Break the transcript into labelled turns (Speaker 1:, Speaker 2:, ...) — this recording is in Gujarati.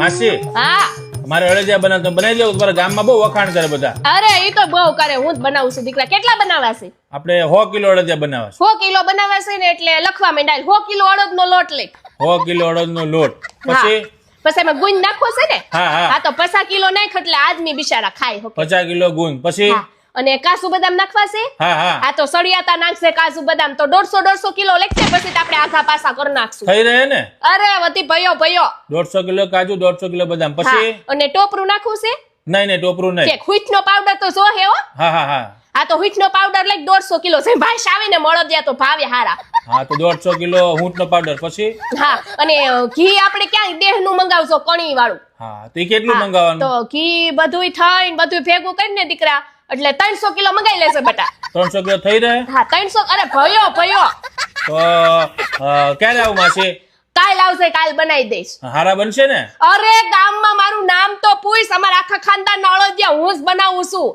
Speaker 1: માસી
Speaker 2: હા.
Speaker 1: મારે અળદિયા બનાવતો બનાવી દેવું તમારા ગામમાં બહુ વખાણ કરે બધા.
Speaker 2: અરે એ તો બહુ કરે હું જ બનાવું છું દીકરા. કેટલા બનાવવા છે?
Speaker 1: આપણે 100 કિલો અળદિયા બનાવવા છે.
Speaker 2: સો કિલો બનાવવા છે ને એટલે લખવા માંડાય. 100 કિલો અડદનો લોટ લે.
Speaker 1: 100 કિલો અડદનો લોટ. પછી?
Speaker 2: પછી એમાં ગુંદ નાખવો છે ને?
Speaker 1: હા હા.
Speaker 2: તો પચાસ કિલો નાખ એટલે આદમી બિચારા ખાય હકે.
Speaker 1: પચાસ કિલો ગુંદ. પછી?
Speaker 2: અને કાસુ બદામ નાખવા છે
Speaker 1: હા હા.
Speaker 2: આ તો સળિયાતા નાખશે કાસુ બદામ. તો દોઢસો દોઢસો કિલો લેખશે પછી આપણે આઘા પાસા કરી નાખશું.
Speaker 1: થઈ રહે ને?
Speaker 2: અરે વતી ભયો ભયો.
Speaker 1: દોઢસો કિલો કાજુ દોઢસો કિલો બદામ. પછી?
Speaker 2: અને ટોપરું નાખવું છે?
Speaker 1: નહીં નહીં ટોપરું નહીં.
Speaker 2: ખુઈટ નો પાવડર તો જો હે હો.
Speaker 1: હા હા હા.
Speaker 2: આ તો હુઈઠનો પાવડર લઈ દોઢસો કિલો. છે ભાઈ આવીને મળદિયા તો ભાવે હારા.
Speaker 1: હા તો દોઢસો કિલો ઊંટનો પાવડર પછી?
Speaker 2: હા અને ઘી આપણે ક્યાં દેહનું મંગાવશો કણી વાળું
Speaker 1: હા તો કેટલું મંગાવવાનું?
Speaker 2: તો ઘી બધુંય થઈને બધું ભેગું કરીને દીકરા એટલે ત્રણસો કિલો મંગાઈ લેશે બેટા.
Speaker 1: ત્રણસો કિલો થઈ રહે?
Speaker 2: હા ત્રણસો અરે ભયો ભયો.
Speaker 1: તો ક્યારે આવું માસી?
Speaker 2: કાલ આવશે કાલ બનાવી દઈશ.
Speaker 1: હારા બનશે ને?
Speaker 2: અરે ગામમાં મારું નામ તો પૂછ. અમારા આખા ખાનદાન અળદિયા હું જ બનાવું છું.